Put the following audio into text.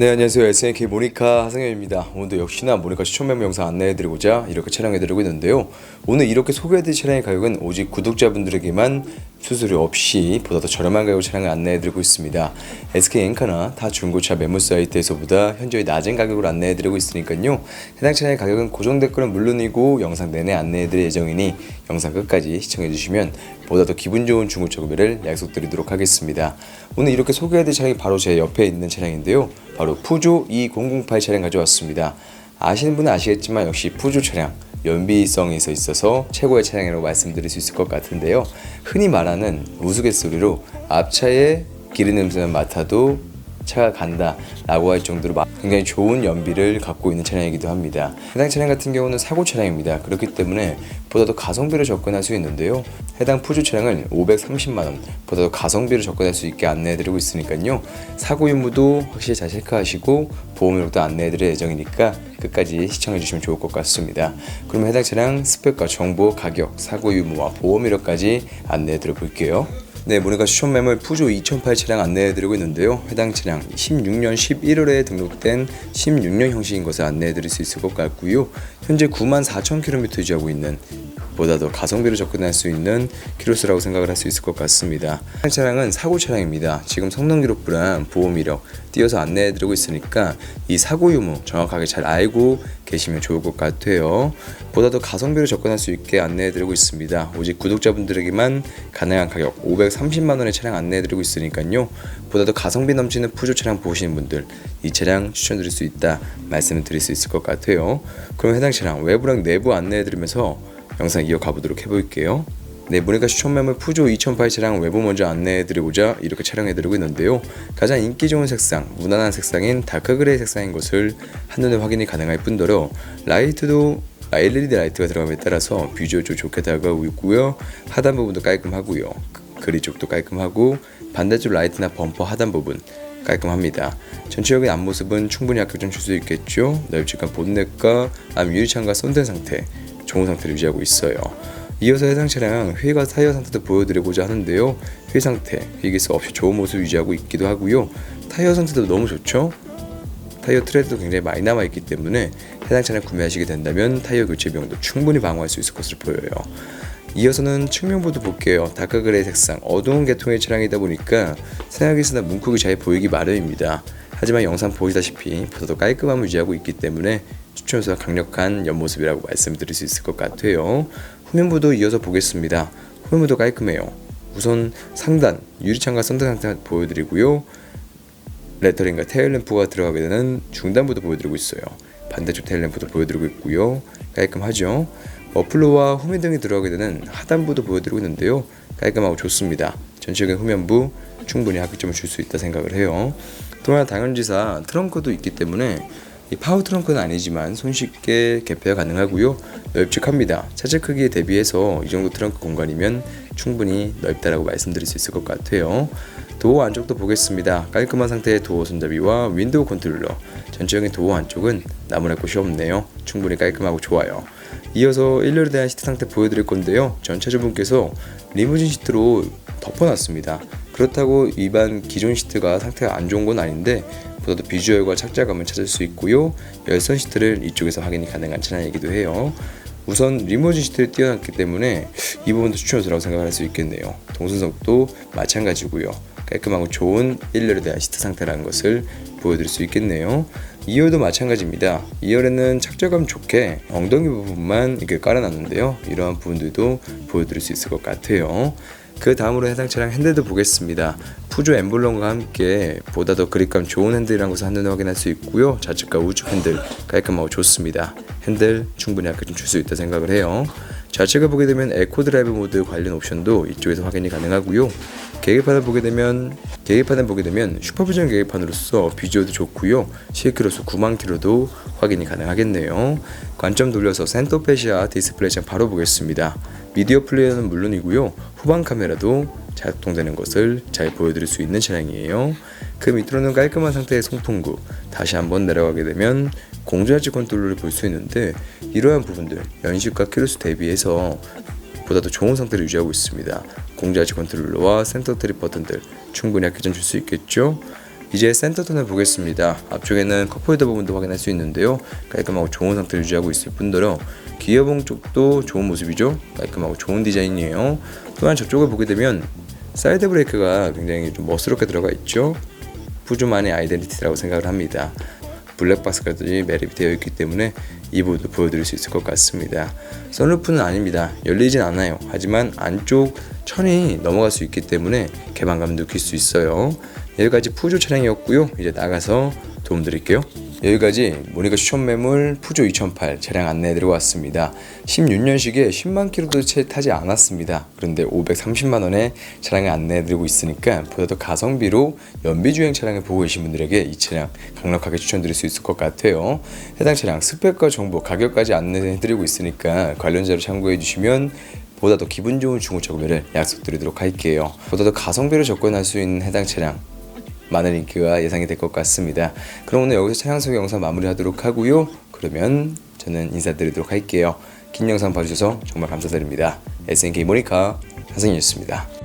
네 안녕하세요. SNK 모니카 하승현입니다. 오늘도 역시나 모니카 추천 매물 영상 안내해드리고자 이렇게 촬영해드리고 있는데요. 오늘 이렇게 소개해드릴 차량의 가격은 오직 구독자분들에게만 수수료 없이 보다 더 저렴한 가격으로 차량을 안내해드리고 있습니다. SK 엔카나 타 중고차 매물 사이트에서보다 현저히 낮은 가격으로 안내해드리고 있으니까요. 해당 차량의 가격은 고정 댓글은 물론이고 영상 내내 안내해드릴 예정이니 영상 끝까지 시청해주시면 보다 더 기분 좋은 중고차 구매를 약속드리도록 하겠습니다. 오늘 이렇게 소개해드릴 차량이 바로 제 옆에 있는 차량인데요. 바로 푸조 2008 차량 가져왔습니다. 아시는 분은 아시겠지만 역시 푸조 차량 연비성에서 있어서 최고의 차량이라고 말씀드릴 수 있을 것 같은데요. 흔히 말하는 우스갯소리로 앞차에 기름 냄새만 맡아도 차가 간다라고 할 정도로 마- 굉장히 좋은 연비를 갖고 있는 차량이기도 합니다. 해당 차량 같은 경우는 사고 차량입니다. 그렇기 때문에 보다 더 가성비로 접근할 수 있는데요. 해당 푸주 차량을 530만 원 보다 더 가성비로 접근할 수 있게 안내해드리고 있으니까요. 사고 유무도 확실히 잘 체크하시고 보험료도 안내해드릴 예정이니까 끝까지 시청해주시면 좋을 것 같습니다. 그러면 해당 차량 스펙과 정보, 가격, 사고 유무와 보험료까지 안내해 드려 볼게요. 네, 모니카 추천 매물 푸조 2008 차량 안내해드리고 있는데요. 해당 차량 16년 11월에 등록된 16년 형식인 것을 안내해드릴 수 있을 것 같고요. 현재 9만 4천 킬로미터 유지하고 있는 보다 더 가성비로 접근할 수 있는 키로수라고 생각을 할 수 있을 것 같습니다. 차량은 사고 차량입니다. 지금 성능 기록부랑 보험 이력 띄어서 안내해드리고 있으니까 이 사고 유무 정확하게 잘 알고 계시면 좋을 것 같아요. 보다 더 가성비로 접근할 수 있게 안내해드리고 있습니다. 오직 구독자분들에게만 가능한 가격 530만 원의 차량 안내해드리고 있으니까요. 보다 더 가성비 넘치는 푸조 차량 보시는 분들 이 차량 추천드릴 수 있다 말씀을 드릴 수 있을 것 같아요. 그럼 해당 차량 외부랑 내부 안내해드리면서 영상 이어가 보도록 해볼게요. 네, 모니카 추천 매물 푸조 2008 차량 외부 먼저 안내해드리고자 이렇게 촬영해드리고 있는데요. 가장 인기 좋은 색상, 무난한 색상인 다크 그레이 색상인 것을 한눈에 확인이 가능할 뿐더러 라이트도 LED 라이트가 들어감에 따라서 비주얼 좀 좋게 다가오고 있고요. 하단 부분도 깔끔하고요. 그- 그리 쪽도 깔끔하고 반대쪽 라이트나 범퍼 하단 부분 깔끔합니다. 전체적인 앞모습은 충분히 아껴 좀줄 수 있겠죠. 넓직한 본넷과 앞 유리창과 썬된 상태 좋은 상태를 유지하고 있어요. 이어서 해당 차량 휠과 타이어 상태도 보여드리고자 하는데요. 휠 상태, 휘기스 없이 좋은 모습 유지하고 있기도 하고요. 타이어 상태도 너무 좋죠. 타이어 트레드도 굉장히 많이 남아 있기 때문에 해당 차량 구매하시게 된다면 타이어 교체 비용도 충분히 방어할 수 있을 것으로 보여요. 이어서는 측면부도 볼게요. 다크 그레이 색상, 어두운 계통의 차량이다 보니까 생각에서나 문콕이 잘 보이기 마련입니다. 하지만 영상 보시다시피 보다 더 깔끔함을 유지하고 있기 때문에 추천해서 강력한 옆모습이라고 말씀드릴 수 있을 것 같아요. 후면부도 이어서 보겠습니다. 후면부도 깔끔해요. 우선 상단 유리창과 썬드 상태 보여드리고요. 레터링과 테일램프가 들어가게 되는 중단부도 보여드리고 있어요. 반대쪽 테일램프도 보여드리고 있고요. 깔끔하죠. 머플러와 후면등이 들어가게 되는 하단부도 보여드리고 있는데요. 깔끔하고 좋습니다. 전체적인 후면부 충분히 합격점을 줄 수 있다 생각을 해요. 또 하나 당연지사 트렁크도 있기 때문에 이 파워 트렁크는 아니지만 손쉽게 개폐가 가능하고요. 넓직합니다. 차체 크기에 대비해서 이 정도 트렁크 공간이면 충분히 넓다라고 말씀드릴 수 있을 것 같아요. 도어 안쪽도 보겠습니다. 깔끔한 상태의 도어 손잡이와 윈도우 컨트롤러. 전체적인 도어 안쪽은 나무랄 곳이 없네요. 충분히 깔끔하고 좋아요. 이어서 1열에 대한 시트 상태 보여드릴 건데요. 전차주분께서 리무진 시트로 덮어놨습니다. 그렇다고 일반 기존 시트가 상태가 안 좋은 건 아닌데 보다 더 비주얼과 착자감을 찾을 수 있고요. 열선 시트를 이쪽에서 확인이 가능한 차량이기도 해요. 우선 리무진 시트를 띄워놨기 때문에 이 부분도 추천해서라고 생각할 수 있겠네요. 동승석도 마찬가지고요. 깔끔하고 좋은 1열에 대한 시트 상태라는 것을 보여드릴 수 있겠네요. 2열도 마찬가지입니다. 2열에는 착자감 좋게 엉덩이 부분만 이렇게 깔아놨는데요. 이러한 부분들도 보여드릴 수 있을 것 같아요. 그 다음으로 해당 차량 핸들도 보겠습니다. 푸조 엠블럼과 함께 보다 더 그립감 좋은 핸들이라는 것을 한눈에 확인할 수 있고요. 좌측과 우측 핸들 깔끔하고 좋습니다. 핸들 충분히 아껴 좀 줄 수 있다 생각을 해요. 좌측을 보게 되면 에코 드라이브 모드 관련 옵션도 이쪽에서 확인이 가능하고요. 계기판을 보게 되면 계기판을 보게 되면 슈퍼비전 계기판으로서 비주얼도 좋고요. 실키로서 9만 킬로도 확인이 가능하겠네요. 관점 돌려서 센터페시아 디스플레이 창 바로 보겠습니다. 미디어 플레이어는 물론이고요. 후방 카메라도 작동되는 것을 잘 보여드릴 수 있는 차량이에요. 그 밑으로는 깔끔한 상태의 송풍구. 다시 한번 내려가게 되면 공조하지 컨트롤을 볼 수 있는데 이러한 부분들 연식과 키로수 대비해서 보다 더 좋은 상태를 유지하고 있습니다. 공조하지 컨트롤러와 센터 트립 버튼들 충분히 아껴 줄수 있겠죠. 이제 센터턴을 보겠습니다. 앞쪽에는 컵홀더 부분도 확인할 수 있는데요. 깔끔하고 좋은 상태를 유지하고 있을 뿐더러 기어봉 쪽도 좋은 모습이죠. 깔끔하고 좋은 디자인이에요. 또한 저쪽을 보게 되면 사이드 브레이크가 굉장히 좀 멋스럽게 들어가 있죠. 푸주만의 아이덴티티라고 생각을 합니다. 블랙박스까지 매립이 되어 있기 때문에 이 부분도 보여드릴 수 있을 것 같습니다. 선루프는 아닙니다. 열리진 않아요. 하지만 안쪽 천이 넘어갈 수 있기 때문에 개방감 느낄 수 있어요. 여기까지 푸조 차량이었고요. 이제 나가서 도움 드릴게요. 여기까지 모니카 추천 매물 푸조 2008 차량 안내해드리고 왔습니다. 16년식에 10만 킬로도 채 타지 않았습니다. 그런데 530만 원에 차량을 안내해드리고 있으니까 보다 더 가성비로 연비 주행 차량을 보고 계신 분들에게 이 차량 강력하게 추천드릴 수 있을 것 같아요. 해당 차량 스펙과 정보, 가격까지 안내해드리고 있으니까 관련 자료 참고해 주시면 보다 더 기분 좋은 중고차 구매를 약속드리도록 할게요. 보다 더 가성비로 접근할 수 있는 해당 차량 많은 인기가 예상이 될 것 같습니다. 그럼 오늘 여기서 차량 소개 영상 마무리하도록 하고요. 그러면 저는 인사드리도록 할게요. 긴 영상 봐주셔서 정말 감사드립니다. SNK 모니카 하승이었습니다.